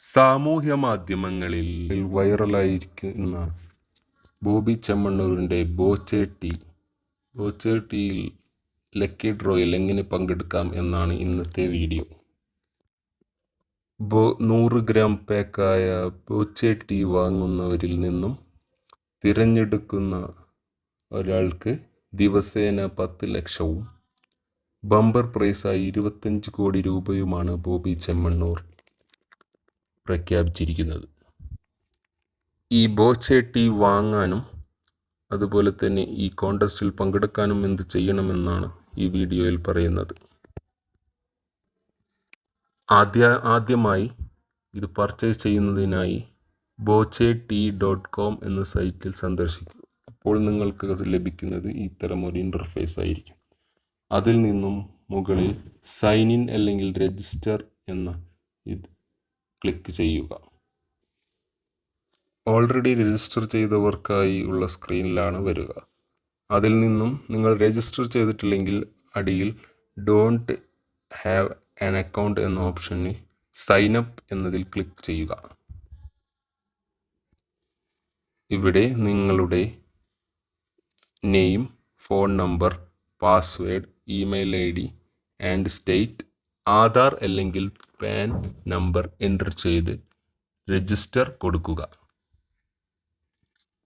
സാമൂഹ്യ മാധ്യമങ്ങളിൽ വൈറലായിരിക്കുന്ന ബോബി ചെമ്മണ്ണൂരിന്റെ ബോച്ചേട്ടി ബോച്ചേട്ടിയിൽ ലക്കി ഡ്രോയിൽ എങ്ങനെ പങ്കെടുക്കാം എന്നാണ് ഇന്നത്തെ വീഡിയോ. ബോ നൂറ് ഗ്രാം പാക്കായ ബോച്ചേട്ടി വാങ്ങുന്നവരിൽ നിന്നും തിരഞ്ഞെടുക്കുന്ന ഒരാൾക്ക് ദിവസേന പത്ത് ലക്ഷവും ബമ്പർ പ്രൈസായി ഇരുപത്തഞ്ച് കോടി രൂപയുമാണ് ബോബി ചെമ്മണ്ണൂർ. പ്രഖ്യാപിച്ചിരിക്കുന്നത്. ഈ ബോച്ചേട്ടി വാങ്ങാനും അതുപോലെ തന്നെ ഈ കോണ്ടസ്റ്റിൽ പങ്കെടുക്കാനും എന്ത് ചെയ്യണമെന്നാണ് ഈ വീഡിയോയിൽ പറയുന്നത്. ആദ്യ ആദ്യമായി ഇത് പർച്ചേസ് ചെയ്യുന്നതിനായി ബോച്ചെ ടി ഡോട്ട് കോം എന്ന സൈറ്റിൽ സന്ദർശിക്കും. അപ്പോൾ നിങ്ങൾക്ക് ലഭിക്കുന്നത് ഇത്തരം ഒരു ഇന്റർഫേസ് ആയിരിക്കും. അതിൽ നിന്നും മുകളിൽ സൈൻ ഇൻ അല്ലെങ്കിൽ രജിസ്റ്റർ എന്ന ഇത് ക്ലിക്ക് ചെയ്യുക. ഓൾറെഡി രജിസ്റ്റർ ചെയ്തവർക്കായി ഉള്ള സ്ക്രീനിലാണ് വരിക. അതിൽ നിന്നും നിങ്ങൾ രജിസ്റ്റർ ചെയ്തിട്ടില്ലെങ്കിൽ അടിയിൽ ഡോണ്ട് ഹാവ് ആൻ അക്കൗണ്ട് എന്ന ഓപ്ഷനിൽ സൈൻ അപ്പ് എന്നതിൽ ക്ലിക്ക് ചെയ്യുക. ഇവിടെ നിങ്ങളുടെ name phone number password email I D and state Aadhaar അല്ലെങ്കിൽ പാൻ നമ്പർ എന്റർ ചെയ്ത് രജിസ്റ്റർ കൊടുക്കുക.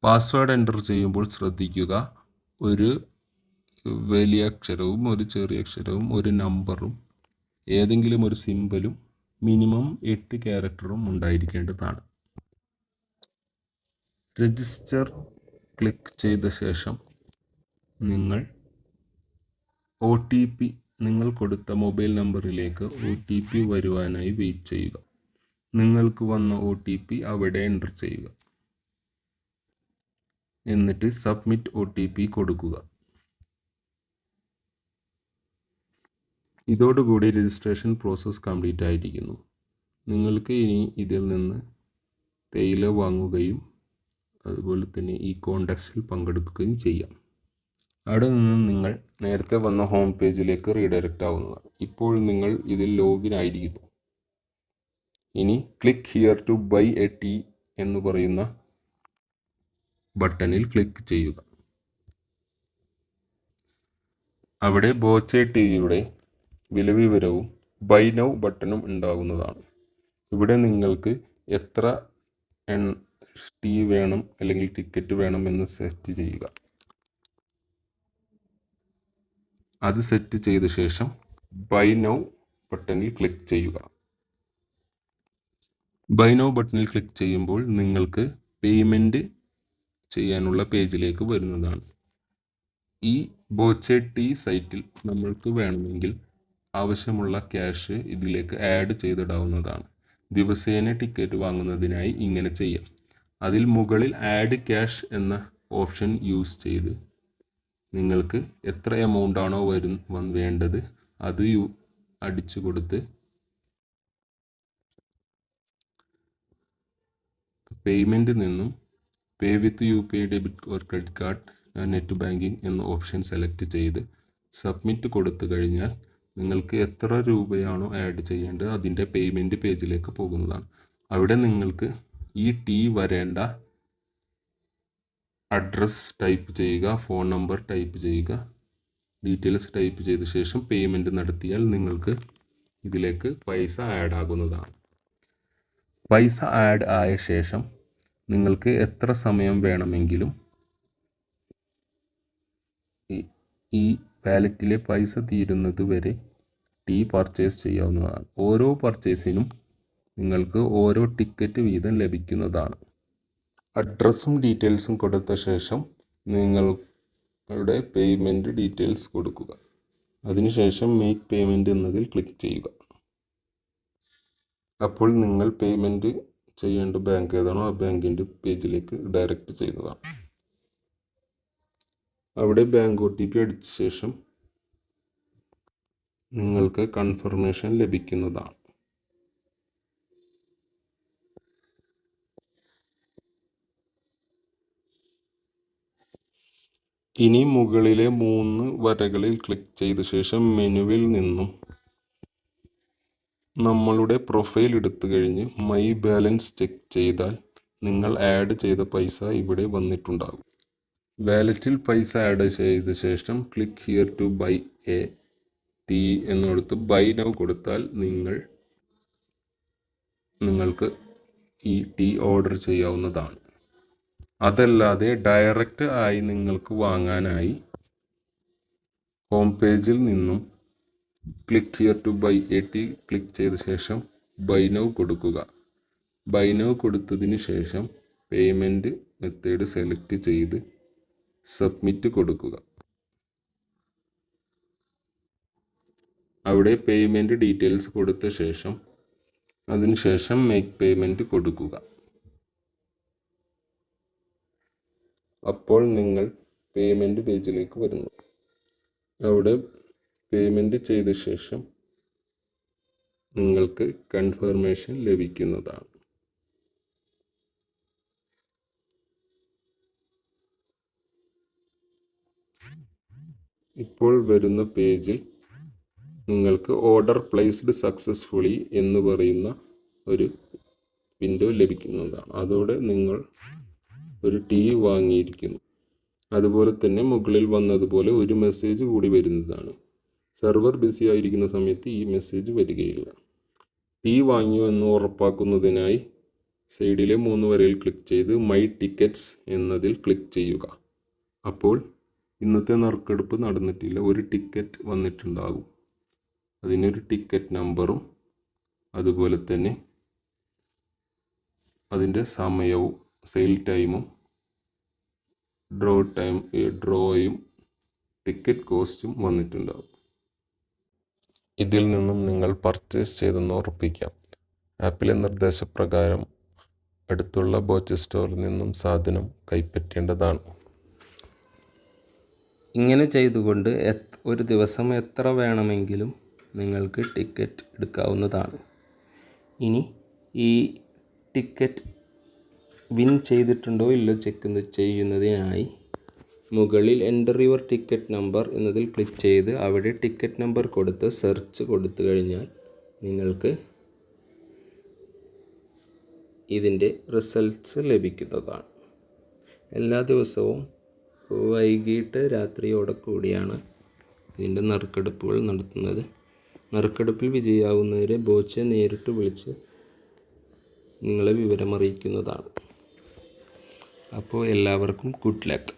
പാസ്വേഡ് എന്റർ ചെയ്യുമ്പോൾ ശ്രദ്ധിക്കുക. ഒരു വലിയ അക്ഷരവും ഒരു ചെറിയ അക്ഷരവും ഒരു നമ്പറും ഏതെങ്കിലും ഒരു സിമ്പലും മിനിമം എട്ട് ക്യാരക്ടറും ഉണ്ടായിരിക്കേണ്ടതാണ്. രജിസ്റ്റർ ക്ലിക്ക് ചെയ്ത ശേഷം നിങ്ങൾ ഒ ടി പി നിങ്ങൾ കൊടുത്ത മൊബൈൽ നമ്പറിലേക്ക് ഒ ടി പി വരുവാനായി വെയിറ്റ് ചെയ്യുക. നിങ്ങൾക്ക് വന്ന ഒ ടി പി അവിടെ എന്റർ ചെയ്യുക. എന്നിട്ട് സബ്മിറ്റ് ഒ ടി പി കൊടുക്കുക. ഇതോടുകൂടി രജിസ്ട്രേഷൻ പ്രോസസ്സ് കംപ്ലീറ്റ് ആയിരിക്കുന്നു. നിങ്ങൾക്ക് ഇനി ഇതിൽ നിന്ന് തേയില വാങ്ങുകയും അതുപോലെ തന്നെ ഈ കോണ്ടാക്ട്സിൽ പങ്കെടുക്കുകയും ചെയ്യാം. അവിടെ നിന്ന് നിങ്ങൾ നേരത്തെ വന്ന ഹോം പേജിലേക്ക് റീഡയറക്റ്റ് ആവുന്നതാണ് ഇപ്പോൾ നിങ്ങൾ ഇതിൽ ലോഗിൻ ആയിരിക്കുന്നു. ഇനി click here to buy A T എന്ന് പറയുന്ന ബട്ടണിൽ ക്ലിക്ക് ചെയ്യുക. അവിടെ ബോച്ചെ ടിയുടെ വിലവിവരവും ബൈ നൗ ബട്ടണും ഉണ്ടാകുന്നതാണ്. ഇവിടെ നിങ്ങൾക്ക് എത്ര എൺ ടീ വേണം അല്ലെങ്കിൽ ടിക്കറ്റ് വേണം എന്ന് സെറ്റ് ചെയ്യുക. അത് സെറ്റ് ചെയ്ത ശേഷം ബൈ നൗ ബട്ടണിൽ ക്ലിക്ക് ചെയ്യുക. ബൈ നൗ ബട്ടണിൽ ക്ലിക്ക് ചെയ്യുമ്പോൾ നിങ്ങൾക്ക് പേയ്മെന്റ് ചെയ്യാനുള്ള പേജിലേക്ക് വരുന്നതാണ്. ഈ ബോച്ചെ ടി സൈറ്റിൽ നമ്മൾക്ക് വേണമെങ്കിൽ ആവശ്യമുള്ള ക്യാഷ് ഇതിലേക്ക് ആഡ് ചെയ്തിടാവുന്നതാണ്. ദിവസേന ടിക്കറ്റ് വാങ്ങുന്നതിനായി ഇങ്ങനെ ചെയ്യാം. അതിൽ മുകളിൽ ആഡ് ക്യാഷ് എന്ന ഓപ്ഷൻ യൂസ് ചെയ്ത് നിങ്ങൾക്ക് എത്ര എമൗണ്ട് ആണോ വരും വേണ്ടത് അത് യു അടിച്ചു കൊടുത്ത് പേയ്മെന്റ് നിന്നും pay with U P I debit or credit card net banking എന്ന ഓപ്ഷൻ സെലക്ട് ചെയ്ത് സബ്മിറ്റ് കൊടുത്തു കഴിഞ്ഞാൽ നിങ്ങൾക്ക് എത്ര രൂപയാണോ ആഡ് ചെയ്യേണ്ടത് അതിന്റെ പേയ്മെന്റ് പേജിലേക്ക് പോകുന്നതാണ്. അവിടെ നിങ്ങൾക്ക് ഈ ടി വരേണ്ട അഡ്രസ് ടൈപ്പ് ചെയ്യുക ഫോൺ നമ്പർ ടൈപ്പ് ചെയ്യുക ഡീറ്റെയിൽസ് ടൈപ്പ് ചെയ്ത ശേഷം പേയ്മെന്റ് നടത്തിയാൽ നിങ്ങൾക്ക് ഇതിലേക്ക് പൈസ ആഡ് ആകുന്നതാണ്. പൈസ ആഡ് ആയ ശേഷം നിങ്ങൾക്ക് എത്ര സമയം വേണമെങ്കിലും ഈ പാലറ്റിലെ പൈസ തീരുന്നത് വരെ ടീ പർച്ചേസ് ചെയ്യാവുന്നതാണ്. ഓരോ പർച്ചേസിനും നിങ്ങൾക്ക് ഓരോ ടിക്കറ്റ് വീതം ലഭിക്കുന്നതാണ്. അഡ്രസ്സും ഡീറ്റെയിൽസും കൊടുത്ത ശേഷം നിങ്ങളുടെ പേയ്മെന്റ് ഡീറ്റെയിൽസ് കൊടുക്കുക. അതിനുശേഷം മേക്ക് പേയ്മെന്റ് എന്നതിൽ ക്ലിക്ക് ചെയ്യുക. അപ്പോൾ നിങ്ങൾ പേയ്മെന്റ് ചെയ്യേണ്ട ബാങ്ക് ഏതാണോ ആ ബാങ്കിന്റെ പേജിലേക്ക് ഡയറക്റ്റ് ചെയ്യുന്നതാണ് അവിടെ ബാങ്ക് ഒ ടി പി അടിച്ച ശേഷം നിങ്ങൾക്ക് കൺഫർമേഷൻ ലഭിക്കുന്നതാണ്. ഇനി മുകളിലെ മൂന്ന് വരകളിൽ ക്ലിക്ക് ചെയ്ത ശേഷം മെനുവിൽ നിന്നും നമ്മളുടെ പ്രൊഫൈൽ എടുത്തു കഴിഞ്ഞ് മൈ ബാലൻസ് ചെക്ക് ചെയ്താൽ നിങ്ങൾ ആഡ് ചെയ്ത പൈസ ഇവിടെ വന്നിട്ടുണ്ടാകും. വാലറ്റിൽ പൈസ ആഡ് ചെയ്ത ശേഷം click here to buy A T എന്നെടുത്ത് buy now കൊടുത്താൽ നിങ്ങൾ നിങ്ങൾക്ക് ഈ ടീ ഓർഡർ ചെയ്യാവുന്നതാണ്. അതല്ലാതെ ഡയറക്റ്റ് ആയി നിങ്ങൾക്ക് വാങ്ങാനായി ഹോം പേജിൽ നിന്നും click here to buy A T click ചെയ്ത ശേഷം ബൈ നൗ കൊടുക്കുക. ബൈ നൗ കൊടുത്തതിന് ശേഷം പേയ്മെന്റ് മെത്തേഡ് സെലക്ട് ചെയ്ത് സബ്മിറ്റ് കൊടുക്കുക. അവിടെ പേയ്മെന്റ് ഡീറ്റെയിൽസ് കൊടുത്ത ശേഷം അതിനുശേഷം മേക്ക് പേയ്മെന്റ് കൊടുക്കുക. അപ്പോൾ നിങ്ങൾ പേയ്മെന്റ് പേജിലേക്ക് വരുന്നു. അവിടെ പേയ്മെന്റ് ചെയ്ത ശേഷം നിങ്ങൾക്ക് കൺഫർമേഷൻ ലഭിക്കുന്നതാണ്. ഇപ്പോൾ വരുന്ന പേജിൽ നിങ്ങൾക്ക് ഓർഡർ പ്ലേസ്ഡ് സക്സസ്ഫുള്ളി എന്ന് പറയുന്ന ഒരു വിൻഡോ ലഭിക്കുന്നതാണ്. അതോടെ നിങ്ങൾ ഒരു ടീ വാങ്ങിയിരിക്കുന്നു. അതുപോലെ തന്നെ മുകളിൽ വന്നതുപോലെ ഒരു മെസ്സേജ് കൂടി വരുന്നതാണ്. സെർവർ ബിസി ആയിരിക്കുന്ന സമയത്ത് ഈ മെസ്സേജ് വരികയില്ല. ടീ വാങ്ങിയോ എന്ന് ഉറപ്പാക്കുന്നതിനായി സൈഡിലെ മൂന്ന് വരയിൽ ക്ലിക്ക് ചെയ്ത് മൈ ടിക്കറ്റ്സ് എന്നതിൽ ക്ലിക്ക് ചെയ്യുക. അപ്പോൾ ഇന്നത്തെ നറുക്കെടുപ്പ് നടന്നിട്ടില്ല. ഒരു ടിക്കറ്റ് വന്നിട്ടുണ്ടാകും. അതിനൊരു ടിക്കറ്റ് നമ്പറും അതുപോലെ തന്നെ അതിന്റെ സമയവും സെയിൽ ടൈമും ഡ്രോ ടൈം ഡ്രോയും ടിക്കറ്റ് കോസ്റ്റും വന്നിട്ടുണ്ടാകും ഇതിൽ നിന്നും നിങ്ങൾ പർച്ചേസ് ചെയ്തെന്ന് ഉറപ്പിക്കാം. ആപ്പിലെ നിർദ്ദേശപ്രകാരം അടുത്തുള്ള ബോച്ച് സ്റ്റോറിൽ നിന്നും സാധനം കൈപ്പറ്റേണ്ടതാണ്. ഇങ്ങനെ ചെയ്തുകൊണ്ട് ഒരു ദിവസം എത്ര വേണമെങ്കിലും നിങ്ങൾക്ക് ടിക്കറ്റ് എടുക്കാവുന്നതാണ്. ഇനി ഈ ടിക്കറ്റ് വിൻ ചെയ്തിട്ടുണ്ടോ ഇല്ലോ ചെക്ക് ചെയ്യുന്നതിനായി മുകളിൽ എന്റർ യുവർ ടിക്കറ്റ് നമ്പർ എന്നതിൽ ക്ലിക്ക് ചെയ്ത് അവിടെ ടിക്കറ്റ് നമ്പർ കൊടുത്ത് സെർച്ച് കൊടുത്തു കഴിഞ്ഞാൽ നിങ്ങൾക്ക് ഇതിന്റെ റിസൾട്ട്സ് ലഭിക്കുന്നതാണ്. എല്ലാ ദിവസവും വൈകിട്ട് രാത്രിയോടെ കൂടിയാണ് ഇതിന്റെ നറുക്കെടുപ്പുകൾ നടത്തുന്നത്. നറുക്കെടുപ്പിൽ വിജയിയാവുന്നവരെ ബോച്ചെ നേരിട്ട് വിളിച്ച് നിങ്ങളെ വിവരമറിയിക്കുന്നതാണ്. അപ്പോൾ എല്ലാവർക്കും ഗുഡ് ലക്ക്